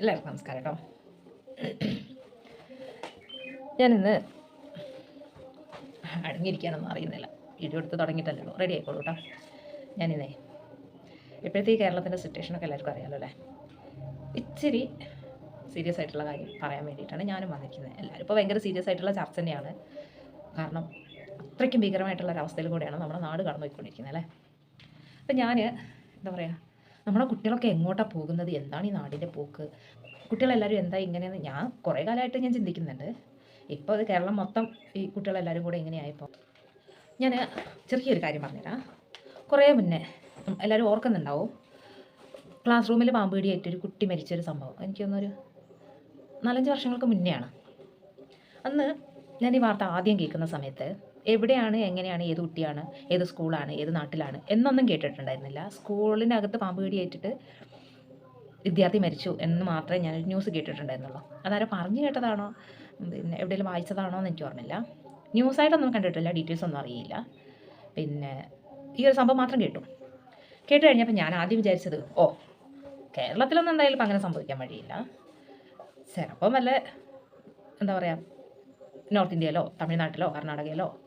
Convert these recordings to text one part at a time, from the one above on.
എല്ലാവർക്കും നമസ്കാരം കേട്ടോ ഞാനിന്ന് അടങ്ങിയിരിക്കാനൊന്നും അറിയുന്നില്ല. വീഡിയോ എടുത്ത് തുടങ്ങിയിട്ടല്ലോ റെഡി ആയിക്കോളൂ കേട്ടോ ഞാനിന്നേ ഇപ്പോഴത്തെ ഈ കേരളത്തിന്റെ സിറ്റുവേഷനൊക്കെ എല്ലാവർക്കും അറിയാമല്ലോ അല്ലേ? ഇച്ചിരി സീരിയസ് ആയിട്ടുള്ള കാര്യം പറയാൻ വേണ്ടിയിട്ടാണ് ഞാനും വന്നിരിക്കുന്നത്. എല്ലാവരും ഇപ്പോൾ ഭയങ്കര സീരിയസ് ആയിട്ടുള്ള ചർച്ച തന്നെയാണ്. കാരണം അത്രയ്ക്കും ഭീകരമായിട്ടുള്ള ഒരവസ്ഥയിൽ കൂടെയാണ് നമ്മുടെ നാട് കടന്നുപോയിക്കൊണ്ടിരിക്കുന്നത് അല്ലേ? അപ്പം ഞാൻ എന്താ പറയുക നമ്മുടെ കുട്ടികളൊക്കെ എങ്ങോട്ടാണ് പോകുന്നത്? എന്താണ് ഈ നാടിന്റെ പോക്ക്? കുട്ടികളെല്ലാവരും എന്താ ഇങ്ങനെയെന്ന് ഞാൻ കുറേ കാലമായിട്ട് ഞാൻ ചിന്തിക്കുന്നുണ്ട്. ഇപ്പോൾ അത് കേരളം മൊത്തം ഈ കുട്ടികളെല്ലാവരും കൂടെ ഇങ്ങനെയായപ്പോൾ ഞാൻ ചെറിയൊരു കാര്യം പറഞ്ഞുതരാം. കുറേ മുന്നേ എല്ലാവരും ഓർക്കുന്നുണ്ടാവും. ക്ലാസ് റൂമിൽ പാമ്പ് പിടിയേറ്റ് ഒരു കുട്ടി മരിച്ചൊരു സംഭവം. എനിക്ക് തോന്നുന്നൊരു നാലഞ്ച് വർഷങ്ങൾക്ക് മുന്നെയാണ്. അന്ന് ഞാൻ ഈ വാർത്ത ആദ്യം കേൾക്കുന്ന സമയത്ത് എവിടെയാണ് എങ്ങനെയാണ് ഏത് കുട്ടിയാണ് ഏത് സ്കൂളാണ് ഏത് നാട്ടിലാണ് എന്നൊന്നും കേട്ടിട്ടുണ്ടായിരുന്നില്ല. സ്കൂളിനകത്ത് പാമ്പ് കടിയേറ്റിട്ട് വിദ്യാർത്ഥി മരിച്ചു എന്ന് മാത്രമേ ഞാനൊരു ന്യൂസ് കേട്ടിട്ടുണ്ടായിരുന്നുള്ളൂ. അതാരോ പറഞ്ഞു കേട്ടതാണോ? പിന്നെ എവിടെയെങ്കിലും വായിച്ചതാണോ എന്ന് എനിക്ക് ഓർമ്മയില്ല. ന്യൂസായിട്ടൊന്നും കണ്ടിട്ടില്ല ഡീറ്റെയിൽസ് ഒന്നും അറിയില്ല. പിന്നെ ഈ ഒരു സംഭവം മാത്രം കേട്ടു. കേട്ട് കഴിഞ്ഞപ്പോൾ ഞാൻ ആദ്യം വിചാരിച്ചത് ഓ കേരളത്തിലൊന്നും എന്തായാലും അങ്ങനെ സംഭവിക്കാൻ വഴിയില്ല. ചിലപ്പം വല്ല എന്താ പറയുക നോർത്ത് ഇന്ത്യയിലോ തമിഴ്നാട്ടിലോ കർണാടകയിലോ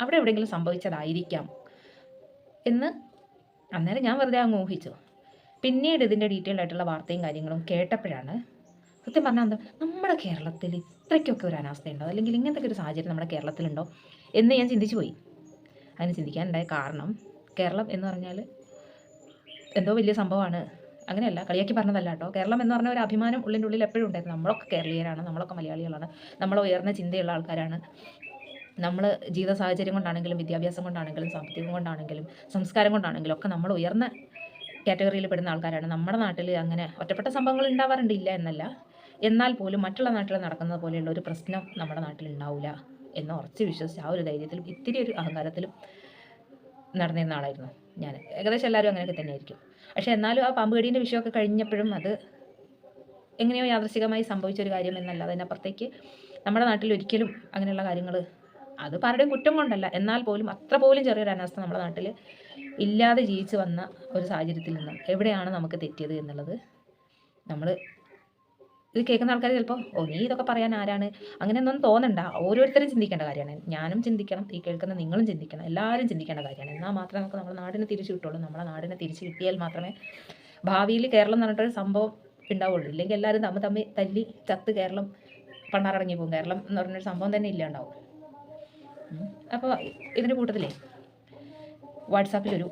അവിടെ എവിടെയെങ്കിലും സംഭവിച്ചതായിരിക്കാം. എന്ന് അന്നേരം ഞാൻ വെറുതെ അങ്ങ് ഊഹിച്ചു. പിന്നീട് ഇതിന്റെ ഡീറ്റെയിൽ ആയിട്ടുള്ള വാർത്തയും കാര്യങ്ങളും കേട്ടപ്പോഴാണ് സത്യം പറഞ്ഞാൽ എന്താ നമ്മുടെ കേരളത്തിൽ ഇത്രയ്ക്കൊക്കെ ഒരു അനാസ്ഥയുണ്ടോ? അല്ലെങ്കിൽ ഇങ്ങനത്തെ ഒരു സാഹചര്യം നമ്മുടെ കേരളത്തിലുണ്ടോ? എന്ന് ഞാൻ ചിന്തിച്ചു പോയി. അതിന് ചിന്തിക്കാനുണ്ടായ കാരണം കേരളം എന്ന് പറഞ്ഞാൽ എന്തോ വലിയ സംഭവമാണ്. അങ്ങനെയല്ല കളിയാക്കി പറഞ്ഞതല്ല കേട്ടോ. കേരളം എന്ന് പറഞ്ഞ ഒരു അഭിമാനം ഉള്ളിന്റെ ഉള്ളിൽ എപ്പോഴും ഉണ്ടായിരുന്നു. നമ്മളൊക്കെ കേരളീയരാണ് നമ്മളൊക്കെ മലയാളികളാണ് നമ്മൾ ഉയർന്ന ചിന്തയുള്ള ആൾക്കാരാണ്. നമ്മൾ ജീവിത സാഹചര്യം കൊണ്ടാണെങ്കിലും വിദ്യാഭ്യാസം കൊണ്ടാണെങ്കിലും സാമ്പത്തികം കൊണ്ടാണെങ്കിലും സംസ്കാരം കൊണ്ടാണെങ്കിലും ഒക്കെ നമ്മൾ ഉയർന്ന കാറ്റഗറിയിൽ പെടുന്ന ആൾക്കാരാണ്. നമ്മുടെ നാട്ടിൽ അങ്ങനെ ഒറ്റപ്പെട്ട സംഭവങ്ങൾ ഉണ്ടാവാറുണ്ട് ഇല്ല എന്നല്ല. എന്നാൽ പോലും മറ്റുള്ള നാട്ടിൽ നടക്കുന്നത് പോലെയുള്ള ഒരു പ്രശ്നം നമ്മുടെ നാട്ടിൽ ഉണ്ടാവില്ല എന്ന് ഉറച്ച് വിശ്വസിച്ച് ആ ഒരു ധൈര്യത്തിലും ഇത്തിരി ഒരു അഹങ്കാരത്തിലും നടന്നിരുന്ന ആളായിരുന്നു ഞാൻ ഏകദേശം എല്ലാവരും അങ്ങനെയൊക്കെ തന്നെയായിരിക്കും. പക്ഷെ എന്നാലും ആ പാമ്പ് കടീന്റെ വിഷയമൊക്കെ കഴിഞ്ഞപ്പോഴും അത് എങ്ങനെയോ യാദൃശികമായി സംഭവിച്ച ഒരു കാര്യം എന്നല്ല അതിനപ്പുറത്തേക്ക് നമ്മുടെ നാട്ടിൽ ഒരിക്കലും അങ്ങനെയുള്ള കാര്യങ്ങൾ അത് പലരുടെയും കുറ്റം കൊണ്ടല്ല. എന്നാൽ പോലും അത്ര പോലും ചെറിയൊരു അനാസ്ഥ നമ്മുടെ നാട്ടിൽ ഇല്ലാതെ ജീവിച്ചു വന്ന ഒരു സാഹചര്യത്തിൽ നിന്നും എവിടെയാണ് നമുക്ക് തെറ്റിയത് എന്നുള്ളത് നമ്മൾ ഇത് കേൾക്കുന്ന ആൾക്കാർ ചിലപ്പോൾ ഓ നീ ഇതൊക്കെ പറയാൻ ആരാണ്? അങ്ങനെ ഒന്നും തോന്നണ്ട. ഓരോരുത്തരും ചിന്തിക്കേണ്ട കാര്യമാണ്. ഞാനും ചിന്തിക്കണം ഈ കേൾക്കുന്ന നിങ്ങളും ചിന്തിക്കണം എല്ലാവരും ചിന്തിക്കേണ്ട കാര്യമാണ്. എന്നാൽ മാത്രമേ നമുക്ക് നമ്മുടെ നാടിനെ തിരിച്ചു കിട്ടുള്ളൂ. നമ്മുടെ നാടിനെ തിരിച്ചു കിട്ടിയാൽ മാത്രമേ ഭാവിയിൽ കേരളം എന്ന് പറഞ്ഞിട്ടൊരു സംഭവം ഉണ്ടാവുള്ളൂ. ഇല്ലെങ്കിൽ എല്ലാവരും തമ്മിൽ തമ്മിൽ തല്ലി ചത്ത് കേരളം പണ്ടാറടങ്ങി പോകും. കേരളം എന്ന് പറഞ്ഞൊരു സംഭവം തന്നെ ഇല്ലാണ്ടാവും. അപ്പോൾ ഇതിന്റെ കൂട്ടത്തിലേ വാട്സാപ്പിലൊരു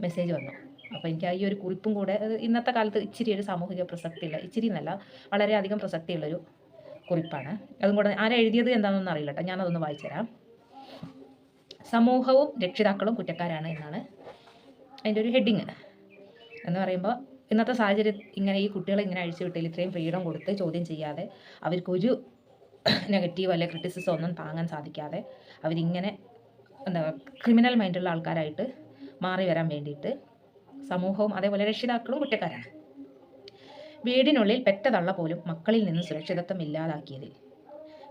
മെസ്സേജ് വന്നു. അപ്പോൾ എനിക്ക് ഈ ഒരു കുറിപ്പും കൂടെ ഇന്നത്തെ കാലത്ത് ഇച്ചിരി ഒരു സാമൂഹിക പ്രസക്തിയുള്ള ഇച്ചിരി എന്നല്ല വളരെയധികം പ്രസക്തിയുള്ളൊരു കുറിപ്പാണ്. അതും കൂടെ ആരാ എഴുതിയത് എന്താണെന്നൊന്നും അറിയില്ല കേട്ടോ. ഞാനതൊന്ന് വായിച്ചുതരാം സമൂഹവും രക്ഷിതാക്കളും കുറ്റക്കാരാണ് എന്നാണ് അതിന്റെ ഒരു ഹെഡിങ് എന്ന് പറയുമ്പോൾ ഇന്നത്തെ സാഹചര്യം ഇങ്ങനെ ഈ കുട്ടികളെ ഇങ്ങനെ അഴിച്ചു വിട്ടതിൽ ഇത്രയും ഫ്രീഡം കൊടുത്ത് ചോദ്യം ചെയ്യാതെ അവർക്കൊരു നെഗറ്റീവ് അല്ലെ ക്രിറ്റിസിസം ഒന്നും താങ്ങാൻ സാധിക്കാതെ അവരിങ്ങനെ എന്താ ക്രിമിനൽ മൈൻഡുള്ള ആൾക്കാരായിട്ട് മാറി വരാൻ വേണ്ടിയിട്ട് സമൂഹവും അതേപോലെ രക്ഷിതാക്കളും കുറ്റക്കാരാണ്. വീടിനുള്ളിൽ പെറ്റ തള്ള പോലും മക്കളിൽ നിന്ന് സുരക്ഷിതത്വം ഇല്ലാതാക്കിയതിൽ.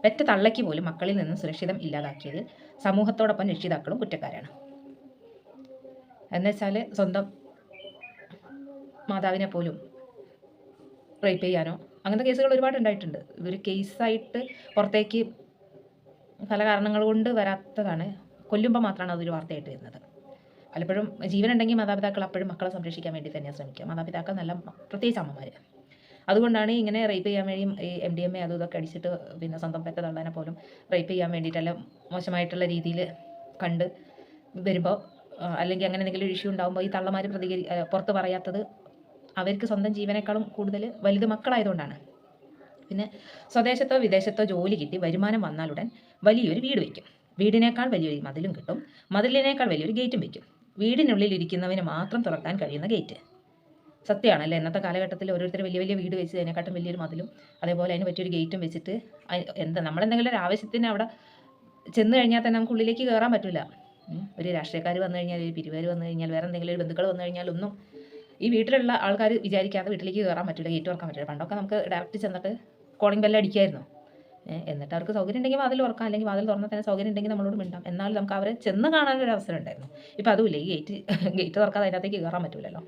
പെറ്റ തള്ളയ്ക്ക് പോലും മക്കളിൽ നിന്ന് സുരക്ഷിതം ഇല്ലാതാക്കിയതിൽ സമൂഹത്തോടൊപ്പം രക്ഷിതാക്കളും കുറ്റക്കാരാണ്. എന്നുവെച്ചാൽ സ്വന്തം മാതാവിനെ പോലും റേപ്പ് ചെയ്യാനോ അങ്ങനത്തെ കേസുകൾ ഒരുപാട് ഉണ്ടായിട്ടുണ്ട്. ഇതൊരു കേസായിട്ട് പുറത്തേക്ക് പല കാരണങ്ങൾ കൊണ്ട് വരാത്തതാണ്. കൊല്ലുമ്പോൾ മാത്രമാണ് അതൊരു വാർത്തയായിട്ട് വരുന്നത്. പലപ്പോഴും ജീവനുണ്ടെങ്കിൽ മാതാപിതാക്കൾ അപ്പോഴും മക്കളെ സംരക്ഷിക്കാൻ വേണ്ടി തന്നെയാണ് ശ്രമിക്കുക. മാതാപിതാക്കൾ നല്ല പ്രത്യേകിച്ച് അമ്മമാർ അതുകൊണ്ടാണ് ഇങ്ങനെ റേപ്പ് ചെയ്യാൻ വേണ്ടിയും ഈ എം ഡി എം എ അതും ഇതൊക്കെ അടിച്ചിട്ട് പിന്നെ സ്വന്തം പെറ്റ തള്ളാനെ പോലും റേപ്പ് ചെയ്യാൻ വേണ്ടിയിട്ടല്ല മോശമായിട്ടുള്ള രീതിയിൽ കണ്ട് വരുമ്പോൾ അല്ലെങ്കിൽ അങ്ങനെ എന്തെങ്കിലും ഇഷ്യൂ ഉണ്ടാകുമ്പോൾ ഈ തള്ളമാർ പ്രതികരി പുറത്ത് പറയാത്തത് അവർക്ക് സ്വന്തം ജീവനേക്കാളും കൂടുതൽ വലുത് മക്കളായതുകൊണ്ടാണ്. പിന്നെ സ്വദേശത്തോ വിദേശത്തോ ജോലി കിട്ടി വരുമാനം വന്നാലുടൻ വലിയൊരു വീട് വയ്ക്കും. വീടിനേക്കാൾ വലിയൊരു മതിലും കിട്ടും. മതിലിനേക്കാൾ വലിയൊരു ഗേറ്റും വയ്ക്കും. വീടിനുള്ളിൽ ഇരിക്കുന്നവന് മാത്രം തുറക്കാൻ കഴിയുന്ന ഗേറ്റ്. സത്യമാണല്ലേ? ഇന്നത്തെ കാലഘട്ടത്തിൽ ഓരോരുത്തർ വലിയ വലിയ വീട് വെച്ച് അതിനെക്കാട്ടും വലിയൊരു മതിലും അതേപോലെ അതിന് പറ്റിയൊരു ഗേറ്റും വെച്ചിട്ട് എന്താ നമ്മളെന്തെങ്കിലും ഒരു ആവശ്യത്തിന് അവിടെ ചെന്ന് കഴിഞ്ഞാൽ തന്നെ നമുക്ക് ഉള്ളിലേക്ക് കയറാൻ പറ്റില്ല. ഒരു രാഷ്ട്രീയക്കാർ വന്നു കഴിഞ്ഞാൽ ഒരു പിരിവാർ വന്നു കഴിഞ്ഞാൽ വേറെ എന്തെങ്കിലും ഒരു ബന്ധുക്കൾ വന്നു കഴിഞ്ഞാൽ ഒന്നും ഈ വീട്ടിലുള്ള ആൾക്കാർ വിചാരിക്കാതെ വീട്ടിലേക്ക് കയറാൻ പറ്റില്ല ഗേറ്റ് തുറക്കാൻ പറ്റില്ല. പണ്ടൊക്കെ നമുക്ക് ഡയറക്റ്റ് ചെന്നിട്ട് കോളിംഗ് ബെല്ല് അടിക്കായിരുന്നു. ഏ, എന്നിട്ട് അവർക്ക് സൗകര്യം ഉണ്ടെങ്കിൽ വാതിൽ തുറക്കാം. അല്ലെങ്കിൽ വാതിൽ തുറന്നാൽ തന്നെ സൗകര്യം ഉണ്ടെങ്കിൽ നമ്മളോട് മിണ്ടാം. എന്നാലും നമുക്ക് അവരെ ചെന്ന് കാണാനൊരു അവസരം ഉണ്ടായിരുന്നു. ഇപ്പം അതുമില്ല. ഈ ഗേറ്റ് ഗേറ്റ് തുറക്കാതെ അതിനകത്തേക്ക് കയറാൻ പറ്റില്ലല്ലോ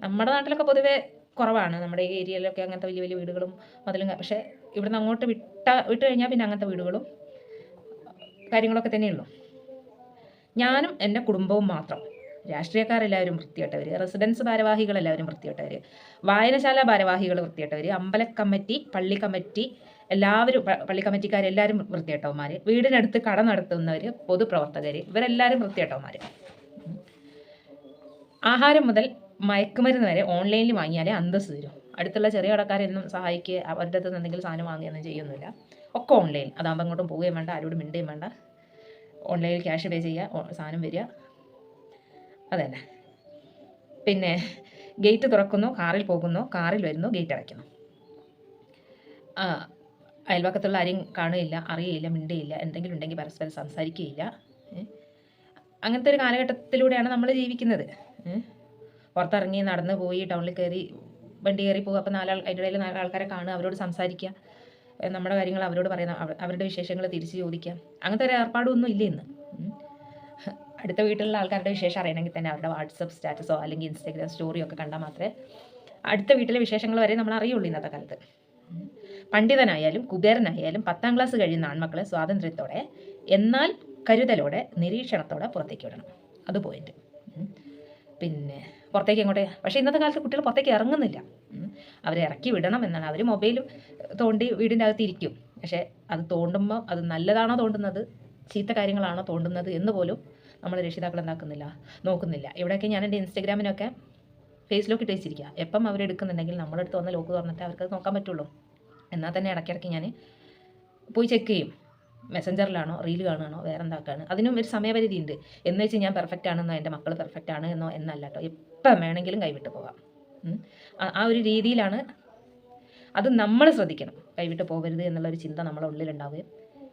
നമ്മുടെ നാട്ടിലൊക്കെ പൊതുവേ കുറവാണ്. നമ്മുടെ ഈ ഏരിയയിലൊക്കെ അങ്ങനത്തെ വലിയ വലിയ വീടുകളും മതിലും പക്ഷേ ഇവിടുന്ന് അങ്ങോട്ട് വിട്ട വിട്ട് കഴിഞ്ഞാൽ പിന്നെ അങ്ങനത്തെ വീടുകളും കാര്യങ്ങളൊക്കെ തന്നെയുള്ളൂ ഞാനും എന്റെ കുടുംബവും മാത്രം രാഷ്ട്രീയക്കാരെല്ലാവരും വൃത്തികെട്ടവർ റെസിഡൻസ് ഭാരവാഹികളെല്ലാവരും വൃത്തികെട്ടവർ വായനശാല ഭാരവാഹികൾ വൃത്തികെട്ടവർ അമ്പല കമ്മിറ്റി പള്ളി കമ്മിറ്റി എല്ലാവരും പള്ളി കമ്മിറ്റിക്കാരെല്ലാവരും വൃത്തിയേട്ടവന്മാർ വീടിനടുത്ത് കട നടത്തുന്നവർ പൊതുപ്രവർത്തകർ ഇവരെല്ലാവരും വൃത്തിയേട്ടവന്മാർ ആഹാരം മുതൽ മയക്കുമരുന്ന് വരെ ഓൺലൈനിൽ വാങ്ങിയാലേ അന്തസ് തരും. അടുത്തുള്ള ചെറിയ കടക്കാരെന്നും സഹായിക്കുക അവരുടെ അടുത്ത് എന്തെങ്കിലും സാധനം വാങ്ങുകയൊന്നും ചെയ്യുന്നില്ല. ഒക്കെ ഓൺലൈൻ അതാകുമ്പോൾ അങ്ങോട്ടും പോവുകയും വേണ്ട ആരോടും മിണ്ടുകയും വേണ്ട. ഓൺലൈനിൽ ക്യാഷ് പേ ചെയ്യുക സാധനം വരിക. അതന്നെ. പിന്നെ ഗേറ്റ് തുറക്കുന്നു കാറിൽ പോകുന്നു കാറിൽ വരുന്നു ഗേറ്റ് അടയ്ക്കുന്നു. അയൽവക്കത്തുള്ള ആരെയും കാണുകയില്ല അറിയില്ല മിണ്ടുകയില്ല എന്തെങ്കിലും ഉണ്ടെങ്കിൽ പരസ്പരം സംസാരിക്കുകയില്ല? അങ്ങനത്തെ ഒരു കാലഘട്ടത്തിലൂടെയാണ് നമ്മൾ ജീവിക്കുന്നത്? പുറത്തിറങ്ങി നടന്ന് പോയി ടൗണിൽ കയറി വണ്ടി കയറി പോകുക അപ്പോൾ നാലാൾ അതിന്റെ ഇടയിൽ നാല് ആൾക്കാരെ കാണുക അവരോട് സംസാരിക്കുക നമ്മുടെ കാര്യങ്ങൾ അവരോട് പറയുന്ന അവ- അവരുടെ വിശേഷങ്ങൾ തിരിച്ച് ചോദിക്കുക അങ്ങനത്തെ ഒരു ഏർപ്പാടൊന്നും ഇല്ല ഇന്ന്. അടുത്ത വീട്ടിലുള്ള ആൾക്കാരുടെ വിശേഷം അറിയണമെങ്കിൽ തന്നെ അവരുടെ വാട്സപ്പ് സ്റ്റാറ്റസോ അല്ലെങ്കിൽ ഇൻസ്റ്റാഗ്രാം സ്റ്റോറിയോ ഒക്കെ കണ്ടാൽ മാത്രമേ അടുത്ത വീട്ടിലെ വിശേഷങ്ങൾ വരെ നമ്മൾ അറിയുള്ളൂ ഇന്നത്തെ കാലത്ത്. പണ്ഡിതനായാലും കുബേരനായാലും പത്താം ക്ലാസ് കഴിയുന്ന ആൺമക്കളെ സ്വാതന്ത്ര്യത്തോടെ എന്നാൽ കരുതലോടെ നിരീക്ഷണത്തോടെ പുറത്തേക്ക് വിടണം. അത് പോയിന്റ് പിന്നെ പുറത്തേക്ക് അങ്ങോട്ട് പക്ഷേ ഇന്നത്തെ കാലത്ത് കുട്ടികൾ പുറത്തേക്ക് ഇറങ്ങുന്നില്ല. അവരെ ഇറക്കി വിടണം എന്നാണ്. അവർ മൊബൈലും തോണ്ടി വീടിന്റെ അകത്ത് ഇരിക്കും. പക്ഷേ അത് തോണ്ടുമ്പോൾ അത് നല്ലതാണോ തോണ്ടുന്നത്? ചീത്ത കാര്യങ്ങളാണോ തോണ്ടുന്നത് എന്ന് പോലും നമ്മൾ രക്ഷിതാക്കൾ എന്താക്കുന്നില്ല നോക്കുന്നില്ല. ഇവിടെയൊക്കെ ഞാൻ എന്റെ ഇൻസ്റ്റഗ്രാമിനൊക്കെ ഫേസ് ലോക്ക് ഇട്ട് വെച്ചിരിക്കുക എപ്പം അവരെടുക്കുന്നുണ്ടെങ്കിൽ നമ്മളെടുത്ത് വന്ന് ലോക്ക് തുറന്നിട്ട് അവർക്ക് നോക്കാൻ പറ്റുള്ളൂ. എന്നാൽ തന്നെ ഇടയ്ക്കിടയ്ക്ക് ഞാൻ പോയി ചെക്ക് ചെയ്യും. മെസ്സഞ്ചറിലാണോ റീൽ കാണുകയാണോ വേറെ എന്താക്കാണ് അതിനും ഒരു സമയപരിധി ഉണ്ട് എന്ന് വെച്ച് ഞാൻ പെർഫെക്റ്റ് ആണെന്നോ എന്റെ മക്കൾ പെർഫെക്റ്റ് ആണ് എന്നോ എന്നല്ല കേട്ടോ. എപ്പം വേണമെങ്കിലും കൈവിട്ട് പോകാം. ആ- ഒരു രീതിയിലാണ് അത് നമ്മൾ ശ്രദ്ധിക്കണം. കൈവിട്ട് പോകരുത് എന്നുള്ളൊരു ചിന്ത നമ്മളെ ഉള്ളിലുണ്ടാവുകയും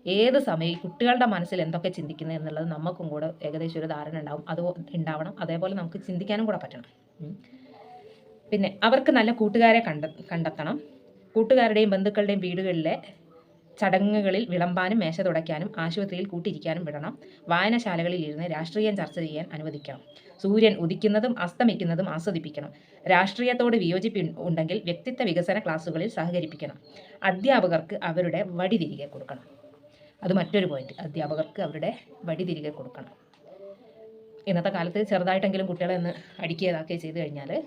ഏത് സമയം കുട്ടികളുടെ മനസ്സിൽ എന്തൊക്കെ ചിന്തിക്കുന്നത് എന്നുള്ളത് നമുക്കും കൂടെ ഏകദേശം ഒരു ധാരണ ഉണ്ടാവും. അത് ഉണ്ടാവണം. അതേപോലെ നമുക്ക് ചിന്തിക്കാനും കൂടെ പറ്റണം. പിന്നെ അവർക്ക് നല്ല കൂട്ടുകാരെ കണ്ടെ കണ്ടെത്തണം. കൂട്ടുകാരുടെയും ബന്ധുക്കളുടെയും വീടുകളിലെ ചടങ്ങുകളിൽ വിളമ്പാനും മേശ തുടയ്ക്കാനും ആശുപത്രിയിൽ കൂട്ടിരിക്കാനും വിടണം. വായനശാലകളിൽ ഇരുന്ന് രാഷ്ട്രീയം ചർച്ച ചെയ്യാൻ അനുവദിക്കണം. സൂര്യൻ ഉദിക്കുന്നതും അസ്തമിക്കുന്നതും ആസ്വദിപ്പിക്കണം. രാഷ്ട്രീയത്തോട് വിയോജിപ്പ് ഉണ്ടെങ്കിൽ വ്യക്തിത്വ വികസന ക്ലാസ്സുകളിൽ സഹകരിപ്പിക്കണം. അധ്യാപകർക്ക് അവരുടെ വടി തിരികെ കൊടുക്കണം. അത് മറ്റൊരു പോയിന്റ് അധ്യാപകർക്ക് അവരുടെ വടി തിരികെ കൊടുക്കണം. ഇന്നത്തെ കാലത്ത് ചെറുതായിട്ടെങ്കിലും കുട്ടികളെ ഒന്ന് അടിക്കുക ചെയ്ത് കഴിഞ്ഞാൽ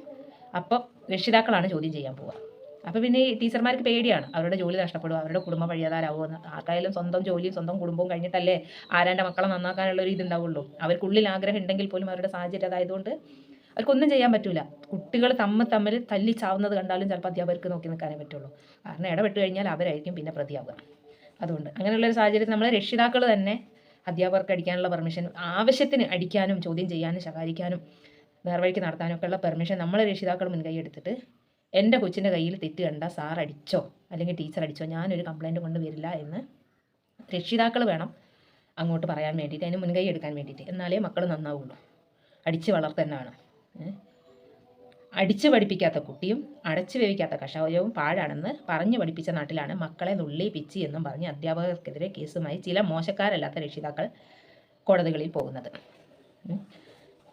അപ്പം രക്ഷിതാക്കളാണ് ചോദ്യം ചെയ്യാൻ പോവുക. അപ്പോൾ പിന്നെ ഈ ടീച്ചർമാർക്ക് പേടിയാണ്. അവരുടെ ജോലി നഷ്ടപ്പെടും. അവരുടെ കുടുംബം വഴിയാതാരാവുമെന്ന് ആർക്കായാലും സ്വന്തം ജോലിയും സ്വന്തം കുടുംബവും കഴിഞ്ഞിട്ടല്ലേ ആരാന്റെ മക്കളെ നന്നാക്കാനുള്ള ഒരു ഇതുണ്ടാവുള്ളൂ. അവർക്കുള്ളിൽ ആഗ്രഹം ഉണ്ടെങ്കിൽ പോലും അവരുടെ സാഹചര്യം അതായതുകൊണ്ട് അവർക്കൊന്നും ചെയ്യാൻ പറ്റില്ല കുട്ടികൾ തമ്മിൽ തമ്മിൽ തല്ലി ചാവുന്നത് കണ്ടാലും ചിലപ്പോൾ അധ്യാപകർക്ക് നോക്കി നിൽക്കാനേ പറ്റുള്ളൂ. കാരണം ഇടപെട്ട് കഴിഞ്ഞാൽ അവരായിരിക്കും പിന്നെ പ്രതിയാവുക. അതുകൊണ്ട് അങ്ങനെയുള്ളൊരു സാഹചര്യത്തിൽ നമ്മളെ രക്ഷിതാക്കൾ തന്നെ അധ്യാപകർക്ക് അടിക്കാനുള്ള പെർമിഷൻ ആവശ്യത്തിന് അടിക്കാനും ചോദ്യം ചെയ്യാനും ശകാരിക്കാനും നേർവഴിക്ക് നടത്താനും ഒക്കെ ഉള്ള പെർമിഷൻ നമ്മളെ രക്ഷിതാക്കൾ മുൻകൈ എടുത്തിട്ട് എന്റെ കൊച്ചിന്റെ കയ്യിൽ തെറ്റ് കണ്ട സാർ അടിച്ചോ? അല്ലെങ്കിൽ ടീച്ചർ അടിച്ചോ? ഞാനൊരു കൊണ്ട് വരില്ല എന്ന് രക്ഷിതാക്കൾ വേണം അങ്ങോട്ട് പറയാൻ വേണ്ടിയിട്ട് അതിന് മുൻകൈ എടുക്കാൻ വേണ്ടിയിട്ട്. എന്നാലേ മക്കൾ നന്നാവുള്ളൂ. അടിച്ച് വളർത്തന്നാണ് അടിച്ച് പഠിപ്പിക്കാത്ത കുട്ടിയും അടച്ചു വേവിക്കാത്ത കഷായവും പാഴാണെന്ന് പറഞ്ഞു പഠിപ്പിച്ച നാട്ടിലാണ് മക്കളെ നുള്ളി പിച്ചി എന്നും പറഞ്ഞ് അധ്യാപകർക്കെതിരെ കേസുമായി ചില മോശക്കാരല്ലാത്ത രക്ഷിതാക്കൾ കോടതികളിൽ പോകുന്നത്.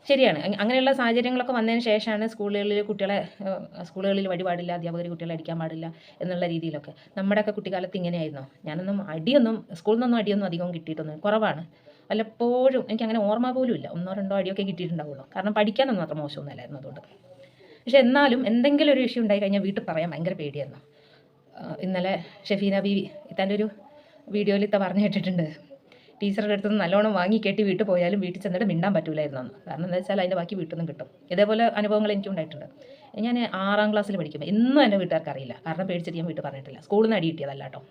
ശരിയാണ്. അങ് അങ്ങനെയുള്ള സാഹചര്യങ്ങളൊക്കെ വന്നതിന് ശേഷമാണ് സ്കൂളുകളിൽ കുട്ടികളെ സ്കൂളുകളിൽ സ്കൂളുകളിൽ വഴിപാടില്ല അധ്യാപകർ കുട്ടികളെ അടിക്കാൻ പാടില്ല എന്നുള്ള രീതിയിലൊക്കെ. നമ്മുടെയൊക്കെ കുട്ടിക്കാലത്ത് ഇങ്ങനെയായിരുന്നോ. ഞാനൊന്നും അടിയൊന്നും സ്കൂളിൽ നിന്നൊന്നും അടിയൊന്നും അധികം കിട്ടിയിട്ടൊന്നും കുറവാണ്. വല്ലപ്പോഴും എനിക്ക് അങ്ങനെ ഓർമ്മ പോലും ഇല്ല. ഒന്നോ രണ്ടോ അടിയൊക്കെ കിട്ടിയിട്ടുണ്ടാവുള്ളൂ. കാരണം പഠിക്കാനൊന്നും അത്ര മോശമൊന്നുമല്ലായിരുന്നു അതുകൊണ്ട്. പക്ഷെ എന്നാലും എന്തെങ്കിലും ഒരു വിഷയം ഉണ്ടായി കഴിഞ്ഞാൽ വീട്ടിൽ പറയാൻ ഭയങ്കര പേടിയായിരുന്നു. ഇന്നലെ ഷെഫീന ബി ഇത്താന്റെ ഒരു വീഡിയോയിൽ ഇത്ത പറഞ്ഞു കേട്ടിട്ടുണ്ട്. ടീച്ചറുടെ അടുത്ത് നിന്ന് നല്ലോണം വാങ്ങി കെട്ടി വീട്ടിൽ പോയാലും വീട്ടിൽ ചെന്നിട്ട് മിണ്ടാൻ പറ്റൂലായിരുന്നു അന്ന്. കാരണം എന്താ വെച്ചാൽ അതിന്റെ ബാക്കി വീട്ടിൽ നിന്നും കിട്ടും. ഇതേപോലെ അനുഭവങ്ങൾ എനിക്കും ഉണ്ടായിട്ടുണ്ട്. ഞാൻ ആറാം ക്ലാസ്സിൽ പഠിക്കുമ്പോൾ ഇന്നും എന്റെ വീട്ടുകാർക്ക് അറിയില്ല കാരണം പേടിച്ചിട്ട് ഞാൻ വീട്ടിൽ പറഞ്ഞിട്ടില്ല. സ്കൂളിൽ നിന്ന് അടി കിട്ടിയതല്ല കേട്ടോ.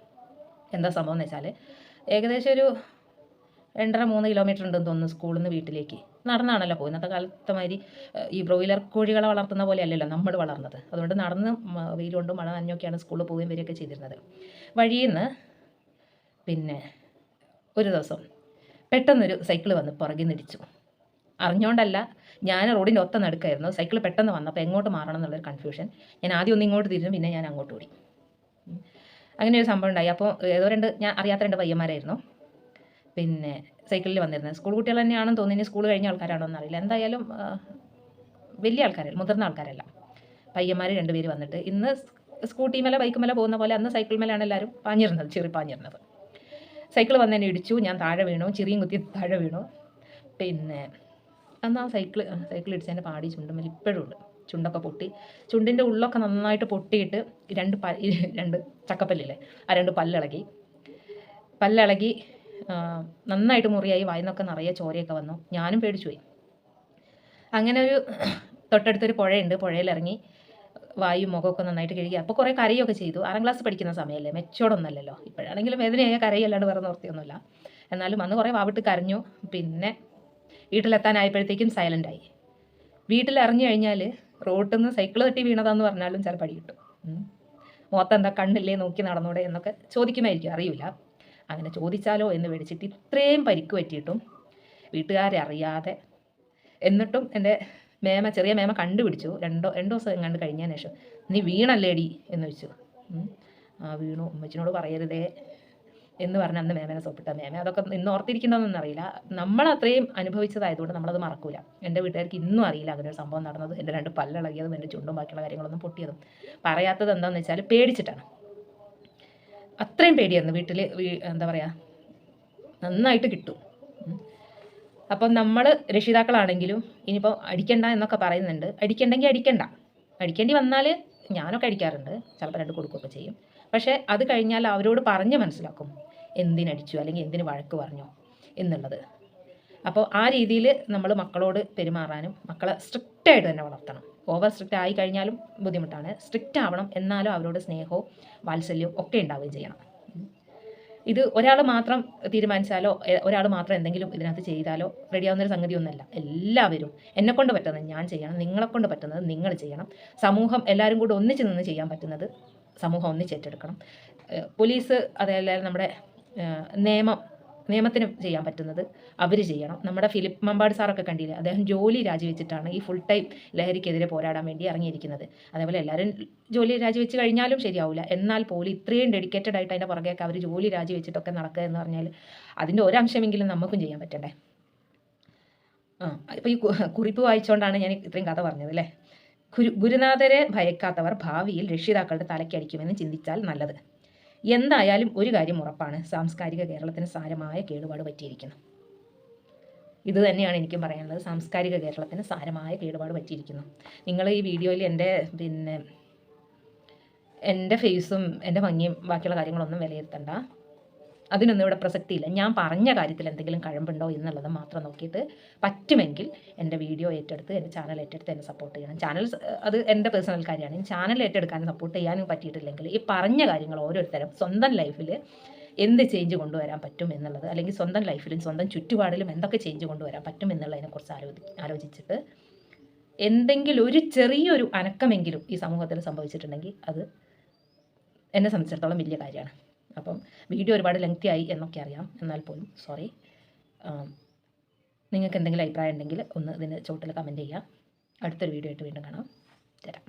എന്താ സംഭവം എന്ന് വെച്ചാൽ ഏകദേശം ഒരു രണ്ടര മൂന്ന് കിലോമീറ്റർ ഉണ്ടെന്ന് തോന്നുന്നു സ്കൂളിൽ നിന്ന് വീട്ടിലേക്ക്. നടന്നാണല്ലോ പോയി. ഇന്നത്തെ കാലത്തെ മാതിരി ഈ ബ്രോയിലർ കോഴികളെ വളർത്തുന്ന പോലെ അല്ലല്ലോ നമ്മൾ വളർന്നത്. അതുകൊണ്ട് നടന്ന് വെയിലുകൊണ്ടും മഴ നനഞ്ഞൊക്കെയാണ് സ്കൂളിൽ പോവുകയും വരികയൊക്കെ ചെയ്തിരുന്നത്. വഴിയിൽ നിന്ന് പിന്നെ ഒരു ദിവസം പെട്ടെന്നൊരു സൈക്കിൾ വന്ന് പുറകിൽ നിടിച്ചു അറിഞ്ഞുകൊണ്ടല്ല ഞാൻ റോഡിന്റെ ഒത്ത നടുക്കായിരുന്നു. സൈക്കിൾ പെട്ടെന്ന് വന്നപ്പോൾ എങ്ങോട്ട് മാറണം എന്നുള്ളൊരു കൺഫ്യൂഷൻ ഞാൻ ആദ്യം ഒന്ന് ഇങ്ങോട്ട് തിരിഞ്ഞു പിന്നെ ഞാൻ അങ്ങോട്ട് ഓടി. അങ്ങനെ ഒരു സംഭവം ഉണ്ടായി. അപ്പോൾ ഏതോ രണ്ട് ഞാൻ അറിയാത്ത രണ്ട് പയ്യന്മാരായിരുന്നു. പിന്നെ സൈക്കിളിൽ വന്നിരുന്നത്. സ്കൂൾ കുട്ടികൾ തന്നെയാണെന്ന് തോന്നി ഇനി സ്കൂൾ കഴിഞ്ഞ ആൾക്കാരാണോ എന്നറിയില്ല എന്തായാലും വലിയ ആൾക്കാരല്ല മുതിർന്ന ആൾക്കാരല്ല. പയ്യന്മാർ രണ്ടുപേര് വന്നിട്ട് ഇന്ന് സ്കൂട്ടി മേലെ ബൈക്ക് മേലെ പോകുന്ന പോലെ അന്ന് സൈക്കിൾ മേലാണ് എല്ലാവരും പാഞ്ഞിരുന്നത് ചെറിയ പാഞ്ഞിരുന്നത് സൈക്കിൾ വന്നതിനെ ഇടിച്ചു ഞാൻ താഴെ വീണു ചെറിയ കുത്തി താഴെ വീണു. പിന്നെ അന്ന് ആ സൈക്കിൾ സൈക്കിൾ ഇടിച്ചതിന്റെ പാടി ചുണ്ടുമ്മൽ ഇപ്പോഴും ഉണ്ട്. ചുണ്ടൊക്കെ പൊട്ടി. ചുണ്ടിന്റെ ഉള്ളൊക്കെ നന്നായിട്ട് പൊട്ടിയിട്ട് രണ്ട് പ രണ്ട് ചക്കപ്പല്ലില്ലേ ആ രണ്ട് പല്ലിളകി. പല്ലിളകി നന്നായിട്ട് മുറിയായി വായിന്നൊക്കെ നിറയെ ചോരയൊക്കെ വന്നു. ഞാനും പേടിച്ചു പോയി അങ്ങനെ ഒരു തൊട്ടടുത്തൊരു പുഴയുണ്ട്. പുഴയിലിറങ്ങി വായും മുഖമൊക്കെ നന്നായിട്ട് കഴുകി. അപ്പോൾ കുറേ കരയൊക്കെ ചെയ്തു. ആറാം ക്ലാസ് പഠിക്കുന്ന സമയമല്ലേ മെച്ചോടൊന്നല്ലല്ലോ. ഇപ്പോഴാണെങ്കിലും വേദനയായ കരയല്ലാണ്ട് വേറെ നിർത്തിയൊന്നുമില്ല എന്നാലും അന്ന് കുറേ വാവിട്ട് കരഞ്ഞു. പിന്നെ വീട്ടിലെത്താനായപ്പോഴത്തേക്കും സൈലന്റായി വീട്ടിലിറങ്ങി കഴിഞ്ഞാൽ റോട്ടിൽ നിന്ന് സൈക്കിൾ തട്ടി വീണതാന്ന് പറഞ്ഞാലും ചിലപ്പോൾ അടി കിട്ടും. എന്താ കണ്ണില്ലേ നോക്കി നടന്നൂടെ എന്നൊക്കെ ചോദിക്കുമായിരിക്കും. അറിയില്ല. അങ്ങനെ ചോദിച്ചാലോ എന്ന് പേടിച്ചിട്ട് ഇത്രയും പരിക്ക് പറ്റിയിട്ടും വീട്ടുകാരെ അറിയാതെ എന്നിട്ടും എന്റെ മേമ ചെറിയ മേമ കണ്ടുപിടിച്ചു. രണ്ടോ രണ്ടു ദിവസം എങ്ങാണ്ട് കഴിഞ്ഞതിന് ശേഷം. നീ വീണല്ലേടി എന്ന് വെച്ചു ആ വീണു. ഉമ്മച്ചിനോട് പറയരുതേ എന്ന് പറഞ്ഞ് അന്ന് മേമനെ സോപ്പിട്ട. മേമ അതൊക്കെ ഇന്ന് ഓർത്തിരിക്കണമെന്നൊന്നും അറിയില്ല. നമ്മൾ അത്രയും അനുഭവിച്ചതായതുകൊണ്ട് നമ്മളത് മറക്കൂല. എന്റെ വീട്ടുകാർക്ക് ഇന്നും അറിയില്ല അങ്ങനെ ഒരു സംഭവം നടന്നത്. എന്റെ രണ്ട് പല്ലിളകിയതും എന്റെ ചുണ്ടും ബാക്കിയുള്ള കാര്യങ്ങളൊന്നും പൊട്ടിയതും. പറയാത്തത് എന്താണെന്ന് വെച്ചാൽ പേടിച്ചിട്ടാണ്. അത്രയും പേടിയായിരുന്നു. വീട്ടിൽ എന്താ പറയുക നന്നായിട്ട് കിട്ടും. അപ്പം നമ്മൾ രക്ഷിതാക്കളാണെങ്കിലും ഇനിയിപ്പോൾ അടിക്കണ്ട എന്നൊക്കെ പറയുന്നുണ്ട്. അടിക്കണ്ടെങ്കിൽ അടിക്കണ്ട. അടിക്കേണ്ടി വന്നാൽ ഞാനൊക്കെ അടിക്കാറുണ്ട്. ചിലപ്പോൾ രണ്ട് കൊടുക്കുകയൊക്കെ ചെയ്യും. പക്ഷേ അത് കഴിഞ്ഞാൽ അവരോട് പറഞ്ഞ് മനസ്സിലാക്കും. എന്തിനടിച്ചു അല്ലെങ്കിൽ എന്തിന് വഴക്ക് പറഞ്ഞു? എന്നുള്ളത്. അപ്പോൾ ആ രീതിയിൽ നമ്മൾ മക്കളോട് പെരുമാറാനും മക്കളെ സ്ട്രിക്റ്റായിട്ട് തന്നെ വളർത്തണം. ഓവർ സ്ട്രിക്റ്റ് ആയി കഴിഞ്ഞാലും ബുദ്ധിമുട്ടാണ്. സ്ട്രിക്റ്റ് ആവണം എന്നാലും അവരോട് സ്നേഹവും വാത്സല്യവും ഒക്കെ ഉണ്ടാവുകയും ചെയ്യണം. ഇത് ഒരാൾ മാത്രം തീരുമാനിച്ചാലോ ഒരാൾ മാത്രം എന്തെങ്കിലും ഇതിനകത്ത് ചെയ്താലോ റെഡിയാവുന്നൊരു സംഗതി ഒന്നുമല്ല എല്ലാവരും എന്നെ കൊണ്ട് പറ്റുന്നത് ഞാൻ ചെയ്യണം നിങ്ങളെ കൊണ്ട് പറ്റുന്നത് നിങ്ങൾ ചെയ്യണം. സമൂഹം എല്ലാവരും കൂടെ ഒന്നിച്ച് നിന്ന് ചെയ്യാൻ പറ്റുന്നത് സമൂഹം ഒന്നിച്ച് ഏറ്റെടുക്കണം. പോലീസ് അതേപോലെ നമ്മുടെ നിയമം നിയമത്തിന് ചെയ്യാൻ പറ്റുന്നത് അവർ ചെയ്യണം. നമ്മുടെ ഫിലിപ്പ് മമ്പാട് സാറൊക്കെ കണ്ടില്ലേ? അദ്ദേഹം ജോലി രാജിവെച്ചിട്ടാണ് ഈ ഫുൾ ടൈം ലഹരിക്കെതിരെ പോരാടാൻ വേണ്ടി ഇറങ്ങിയിരിക്കുന്നത്. അതേപോലെ എല്ലാവരും ജോലി രാജിവെച്ച് കഴിഞ്ഞാലും ശരിയാവില്ല എന്നാൽ പോലും ഇത്രയും ഡെഡിക്കേറ്റഡ് ആയിട്ട് അതിന്റെ പുറകെയൊക്കെ അവർ ജോലി രാജിവെച്ചിട്ടൊക്കെ നടക്കുക എന്ന് പറഞ്ഞാൽ അതിന്റെ ഒരംശമെങ്കിലും നമുക്കും ചെയ്യാൻ പറ്റണ്ടേ? ആ ഇപ്പോൾ ഈ കുറിപ്പ് വായിച്ചുകൊണ്ടാണ് ഞാൻ ഇത്രയും കഥ പറഞ്ഞത് അല്ലേ? ഗുരു ഗുരുനാഥരെ ഭയക്കാത്തവർ ഭാവിയിൽ രക്ഷിതാക്കളുടെ തലയ്ക്കടിക്കുമെന്ന് ചിന്തിച്ചാൽ നല്ലത്. എന്തായാലും ഒരു കാര്യം ഉറപ്പാണ്. സാംസ്കാരിക കേരളത്തിന് സാരമായ കേടുപാട് പറ്റിയിരിക്കുന്നു. ഇത് തന്നെയാണ് എനിക്കും പറയാനുള്ളത്. സാംസ്കാരിക കേരളത്തിന് സാരമായ കേടുപാട് പറ്റിയിരിക്കുന്നു. നിങ്ങൾ ഈ വീഡിയോയിൽ എന്റെ പിന്നെ എന്റെ ഫേസും എന്റെ ഭംഗിയും ബാക്കിയുള്ള കാര്യങ്ങളൊന്നും വിലയിരുത്തണ്ട. അതിനൊന്നും ഇവിടെ പ്രസക്തിയില്ല. ഞാൻ പറഞ്ഞ കാര്യത്തിൽ എന്തെങ്കിലും കഴമ്പുണ്ടോ എന്നുള്ളത് മാത്രം നോക്കിയിട്ട് പറ്റുമെങ്കിൽ എന്റെ വീഡിയോ ഏറ്റെടുത്ത് എന്റെ ചാനൽ ഏറ്റെടുത്ത് എന്നെ സപ്പോർട്ട് ചെയ്യണം. ചാനൽ അത് എന്റെ പേഴ്സണൽ കാര്യമാണ്. ചാനൽ ഏറ്റെടുക്കാനും സപ്പോർട്ട് ചെയ്യാനും പറ്റിയിട്ടില്ലെങ്കിൽ ഈ പറഞ്ഞ കാര്യങ്ങൾ ഓരോരുത്തരും സ്വന്തം ലൈഫിൽ എന്ത് ചേഞ്ച് കൊണ്ടുവരാൻ പറ്റും എന്നുള്ളത് അല്ലെങ്കിൽ സ്വന്തം ലൈഫിലും സ്വന്തം ചുറ്റുപാടിലും എന്തൊക്കെ ചേഞ്ച് കൊണ്ടുവരാൻ പറ്റും എന്നുള്ളതിനെക്കുറിച്ച് ആലോചി ആലോചിച്ചിട്ട് എന്തെങ്കിലും ഒരു ചെറിയൊരു അനക്കമെങ്കിലും ഈ സമൂഹത്തിൽ സംഭവിച്ചിട്ടുണ്ടെങ്കിൽ അത് എന്നെ സംബന്ധിച്ചിടത്തോളം വലിയ കാര്യമാണ്. അപ്പം വീഡിയോ ഒരുപാട് ലെങ്തി ആയി എന്നൊക്കെ അറിയാം. എന്നാൽ പോലും സോറി നിങ്ങൾക്ക് എന്തെങ്കിലും അഭിപ്രായം ഉണ്ടെങ്കിൽ ഒന്ന് ഇതിന് ചോട്ടിൽ കമന്റ് ചെയ്യാം. അടുത്തൊരു വീഡിയോ ആയിട്ട് വീണ്ടും കാണാം. തരാം